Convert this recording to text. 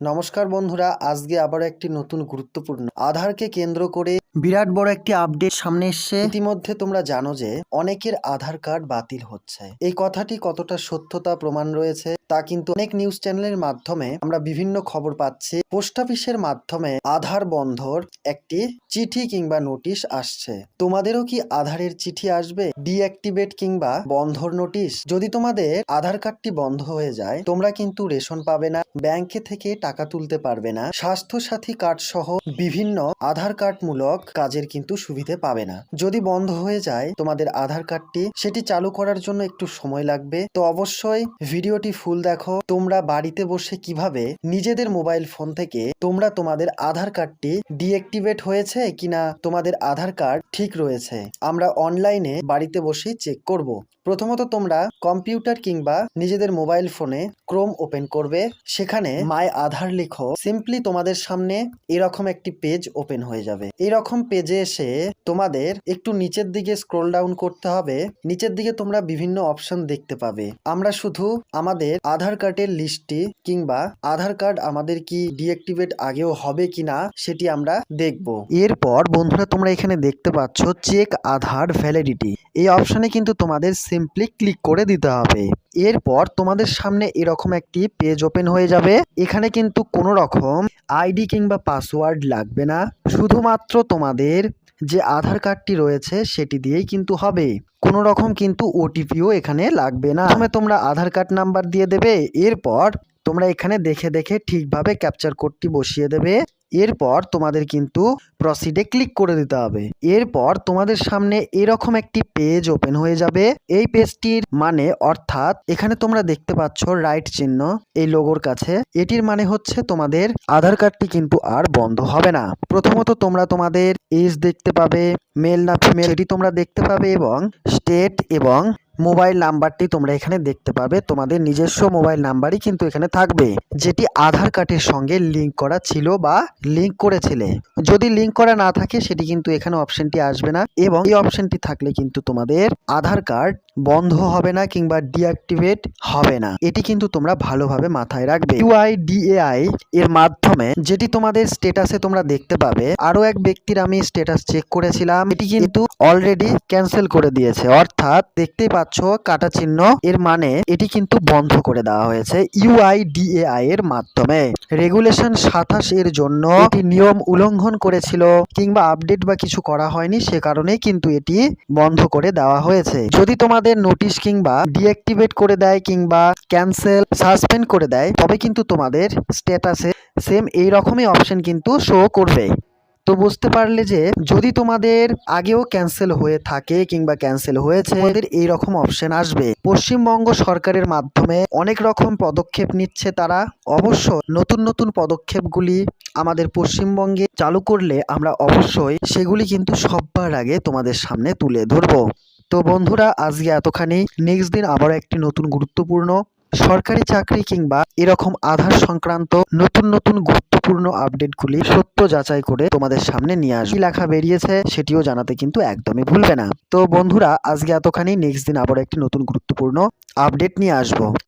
নমস্কার বন্ধুরা আজকে আবার একটি নতুন গুরুত্বপূর্ণ আধারকে কেন্দ্র করে বিরাট বড় একটি আপডেট সামনে এসছে। ইতিমধ্যে তোমরা জানো যে অনেকের আধার কার্ড বাতিল হচ্ছে। এই কথাটি কতটা সত্যতা প্রমাণ রয়েছে তা কিন্তু অনেক নিউজ চ্যানেলের মাধ্যমে আমরা বিভিন্ন খবর পাচ্ছি। পোস্ট অফিসের মাধ্যমে আধার বন্ধর একটি চিঠি কিংবা নোটিশ আসছে। তোমাদেরও কি আধারের চিঠি আসবে? ডিঅ্যাক্টিভেট কিংবা বন্ধর নোটিশ যদি তোমাদের আধার কার্ডটি বন্ধ হয়ে যায়, তোমরা কিন্তু রেশন পাবে না ব্যাংকে থেকে টাকা তুলতে পারবে না। স্বাস্থ্য সাথী কার্ড সহ বিভিন্ন আধার কার্ড মূলক কাজের কিন্তু সুবিধে পাবে না। যদি বন্ধ হয়ে যায়, তোমাদের আধার কার্ডটি, সেটি চালু করার জন্য একটু সময় লাগবে। তো অবশ্যই ভিডিওটি ফুল দেখো। তোমরা বাড়িতে বসে কীভাবে নিজেদের মোবাইল ফোন থেকে তোমরা তোমাদের আধার কার্ডটি ডিঅ্যাক্টিভেট হয়েছে কিনা তোমাদের আধার কার্ড ঠিক রয়েছে, আমরা অনলাইনে বাড়িতে বসেই চেক করব। প্রথমত তোমরা কম্পিউটার কিংবা নিজেদের মোবাইল ফোনে ক্রোম ওপেন করবে। সেখানে মাই আধার লিখো। সিম্পলি তোমাদের সামনে এরকম একটি পেজ ওপেন হয়ে যাবে। এরকম পেজে এসে তোমাদের একটু নিচের দিকে স্ক্রোল ডাউন করতে হবে। নিচের দিকে তোমরা বিভিন্ন অপশন দেখতে পাবে। আমরা শুধু আমাদের আধার কার্ডের লিস্টটি কিংবা আধার কার্ড আমাদের কি ডিঅ্যাক্টিভেট আগেও হবে কিনা সেটি আমরা দেখব। এরপর বন্ধুরা তোমরা এখানে দেখতে পাচ্ছ চেক আধার ভ্যালিডিটি এই অপশনে কিন্তু তোমাদের সিম্পলি ক্লিক করে দিতে হবে। এরপর তোমাদের সামনে এরকম একটি পেজ ওপেন হয়ে যাবে। এখানে কিন্তু কোনো রকম আইডি কিংবা পাসওয়ার্ড লাগবে না। শুধুমাত্র তোমাদের যে আধার কার্ডটি রয়েছে সেটি দিয়েই কিন্তু হবে। কোনো রকম কিন্তু ওটিপিও এখানে লাগবে না। প্রথমে তোমরা আধার কার্ড নাম্বার দিয়ে দেবে, এরপর তোমরা এখানে দেখে দেখে ঠিকভাবে ক্যাপচার কোডটি বসিয়ে দেবে। এরপর তোমাদের কিন্তু প্রসিডে ক্লিক করে দিতে হবে। এরপর তোমাদের সামনে এরকম একটি পেজ ওপেন হয়ে যাবে। এই পেজটির মানে অর্থাৎ এখানে তোমরা দেখতে পাচ্ছ রাইট চিহ্ন এই লোগোর কাছে। এটির মানে হচ্ছে তোমাদের আধার কার্ডটি কিন্তু আর বন্ধ হবে না। প্রথমত তোমরা তোমাদের এজ দেখতে পাবে মেল না ফিমেল এটি তোমরা দেখতে পাবে এবং স্টেট এবং মোবাইল নাম্বারটি তোমরা এখানে দেখতে পাবে। তোমাদের নিজস্ব মোবাইল নাম্বারই কিন্তু এখানে থাকবে। যেটি আধার কার্ডের সঙ্গে লিংক করা ছিল বা লিংক করেছিলে। যদি লিংক করা না থাকে, সেটি কিন্তু এখানে অপশনটি আসবে না এবং এই অপশনটি থাকলে কিন্তু তোমাদের আধার কার্ড বন্ধ হবে না কিংবা ডিঅ্যাক্টিভেট হবে না। এটি কিন্তু তোমরা ভালোভাবে মাথায় রাখবে। ইউআইডিএআই এর মাধ্যমে যেটি তোমাদের স্টেটাসে তোমরা দেখতে পাবে আরও এক ব্যক্তির আমি স্টেটাস চেক করেছিলাম। এটি কিন্তু অলরেডি ক্যান্সেল করে দিয়েছে। অর্থাৎ দেখতেই পাচ্ছ কাটা চিহ্ন, এর মানে এটি কিন্তু বন্ধ করে দেওয়া হয়েছে ইউআইডিএআই এর মাধ্যমে। রেগুলেশন সাতাশ এর জন্য এটি নিয়ম উল্লঙ্ঘন করেছিল কিংবা আপডেট বা কিছু করা হয়নি, সে কারণেই কিন্তু এটি বন্ধ করে দেওয়া হয়েছে। যদি তোমাদের নোটিশ কিংবা ডিঅ্যাক্টিভেট করে দেয় কিংবা ক্যান্সেল সাসপেন্ড করে দেয়, তবে কিন্তু তোমাদের স্ট্যাটাসে সেম এই রকমই অপশন কিন্তু শো করবে। তো বুঝতে পারলে যে যদি তোমাদের আগেও ক্যান্সেল হয়ে থাকে কিংবা ক্যান্সেল হয়েছে, তোমাদের এই রকম অপশন আসবে। পশ্চিমবঙ্গ সরকারের মাধ্যমে অনেক রকম পদক্ষেপ নিচ্ছে তারা। অবশ্য নতুন নতুন পদক্ষেপগুলি আমাদের পশ্চিমবঙ্গে চালু করলে আমরা অবশ্যই সেগুলি কিন্তু সবার আগে তোমাদের সামনে তুলে ধরবো। তো বন্ধুরা, আজকে এতখানি। নেক্সট দিন আবারও একটি নতুন গুরুত্বপূর্ণ সরকারি চাকরি কিংবা এরকম আধার সংক্রান্ত নতুন নতুন গুরুত্বপূর্ণ আপডেটগুলি সত্য যাচাই করে তোমাদের সামনে নিয়ে আসবে লেখা বেরিয়েছে সেটিও জানাতে কিন্তু একদমই ভুলবে না। তো বন্ধুরা, আজকে এতখানি। নেক্সট দিন আবার একটি নতুন গুরুত্বপূর্ণ আপডেট নিয়ে আসব।